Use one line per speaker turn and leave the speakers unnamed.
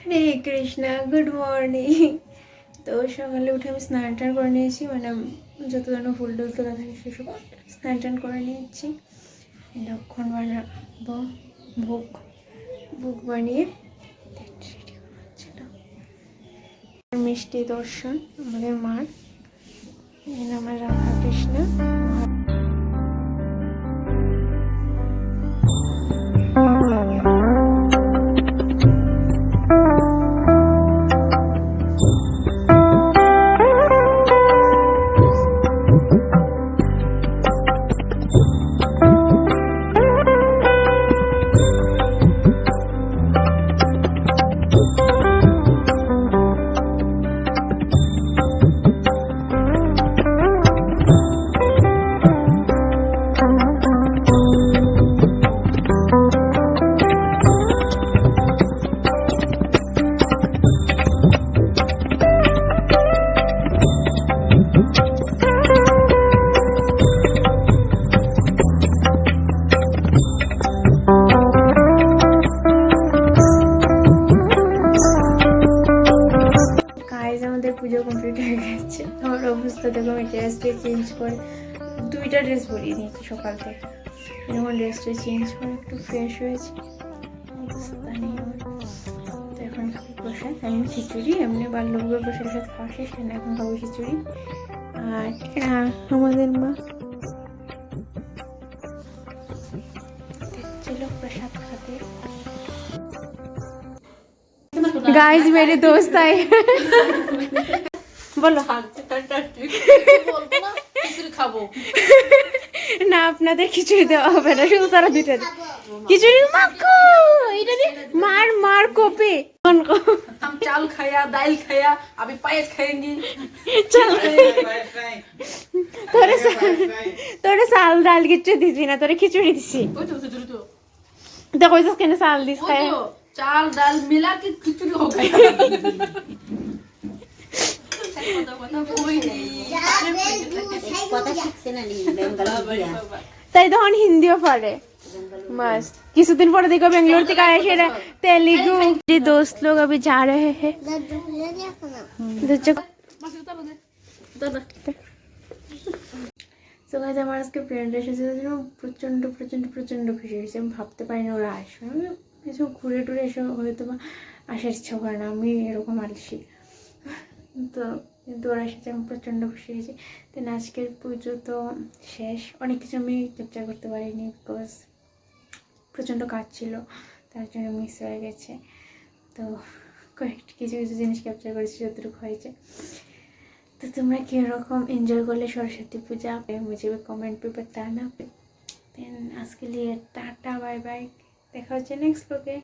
হরে Krishna good morning তো সকালে উঠে আমি স্নান টান করে নিয়েছি মানে যত ধরনের ফুল টুল তোলা থাকে সেসব স্নান টান করে নিয়েছি। লক্ষণ বানাবো, ভোগ ভোগ বানিয়ে মিষ্টি দর্শন, আমাদের মার। আমার রাধা কৃষ্ণ গাইজ আমাদের পুজো কমপ্লিট হয়ে গেছে। আমার অবস্থা দেখো, আমি ড্রেসটা চেঞ্জ করে দুইটা ড্রেস পরিয়ে নিয়েছি সকাল থেকে। যখন ড্রেসটা চেঞ্জ করে একটু ফ্রেশ হয়েছে। অবস্থা এখন খাব প্রসাদ, আমি খিচুড়ি, এমনি বাল্যভোগের প্রসাদ সাথে খাওয়া শেষ এখন খাব খিচুড়ি। আর আমাদের মা। ছিল প্রসাদ गाइस मेरे दोस्त आए বলো
খাবো
না আপনাদের খিচুড়ি দেওয়া হবে না শুধু তারা দুইটা দিন। খিচুড়ি মাখো এটা দিয়ে মার মার কোপে
हम चावल खाया दाल खाया अभी पायस खाएंगे
চল তোরে সা- তোরে চাল ডাল কিচ্ছু দিছি না তোরে খিচুড়ি দিছি
ওই তো, ওই তো, ওই তো।
তো কইছিস কেন চাল দিস
ওই
খায়
তো, चाल दाल मिला के खिचड़ी हो गई
কথা শিখছে না নি বেঙ্গলি
তাই তখন হিন্দিও পারে मस्त কিছুদিন পরে देखो बेंगलोर থেকে आए फिर तेलुगु ये दोस्त लोग अभी जा रहे हैं तो चलो তো গাইজ আমার আজকে ফ্রেন্ড এসেছে তাদের জন্য প্রচণ্ড প্রচণ্ড প্রচণ্ড খুশি হয়েছে আমি ভাবতে পারি না ওরা আসবে কিছু ঘুরে টুরে এসে হয়তো বা আসার ইচ্ছা করে না, আমি এরকম আলসি। তো কিন্তু ওরা সাথে আমি প্রচণ্ড খুশি হয়েছি। দেন আজকের পুজো তো শেষ। অনেক কিছু আমি ক্যাপচার করতে পারিনি বিকজ প্রচণ্ড কাজ ছিল, তার জন্য মিস হয়ে গেছে। তো কয়েকটি কিছু কিছু জিনিস ক্যাপচার করেছি যতটুকু হয়েছে। তো তোমরা কীরকম এনজয় করলে সরস্বতী পূজা? মুঝে কমেন্ট পেপার তা না দেন আজকে লিয়ে টাটা বাই বাই দেখা হচ্ছে নেক্সট ব্লগে